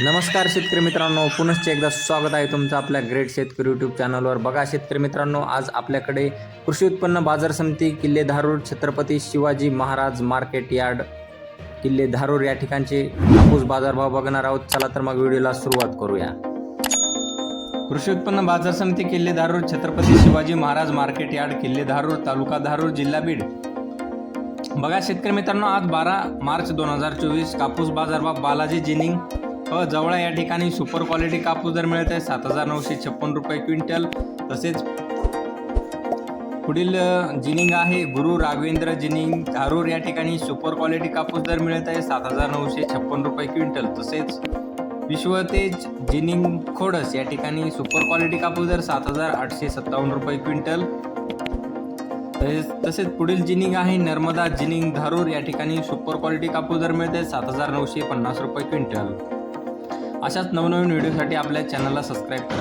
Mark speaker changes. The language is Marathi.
Speaker 1: नमस्कार शेतकरी मित्रांनो पुनश्च एकदा स्वागत आहे तुमचं आपल्या ग्रेट शेतकरी यूट्यूब चॅनलवर बघा शेतकरी मित्रांनो आज आपल्याकडे कृषी उत्पन्न बाजार समिती किल्ले धारूर छत्रपती शिवाजी महाराज मार्केट यार्ड किल्ले धारूर या ठिकाणचे कापूस बाजारभाव बघणार आहोत. चला तर मग व्हिडिओला सुरुवात करूया. कृषी उत्पन्न बाजार समिती किल्ले धारूर छत्रपती शिवाजी महाराज मार्केट यार्ड किल्ले धारूर तालुका धारूर जिल्हा बीड. बघा शेतकरी मित्रांनो आज बारा मार्च दोन हजार चोवीस कापूस बाजारभाव बालाजी जिनिंग व जवळ या ठिकाणी सुपर क्वालिटी कापूस दर मिळत आहे सात हजार नऊशे छप्पन रुपये क्विंटल. तसेच पुढील जिनिंग आहे गुरु राघवेंद्र जिनिंग. धारूर या ठिकाणी सुपर क्वालिटी कापूस दर मिळत आहे सात हजार नऊशे छप्पन रुपये क्विंटल. तसेच विश्वतेज जिनिंग खोडस या ठिकाणी सुपर क्वालिटी कापूस दर सात हजार आठशे सत्तावन्न रुपये क्विंटल. तसेच तसेच पुढील जिनिंग आहे नर्मदा जिनिंग धारूर या ठिकाणी सुपर क्वालिटी कापूस दर मिळते सात हजार नऊशे पन्नास रुपये क्विंटल. अशाच नवनवीन व्हिडिओसाठी आपल्या चॅनलला सबस्क्राईब करा.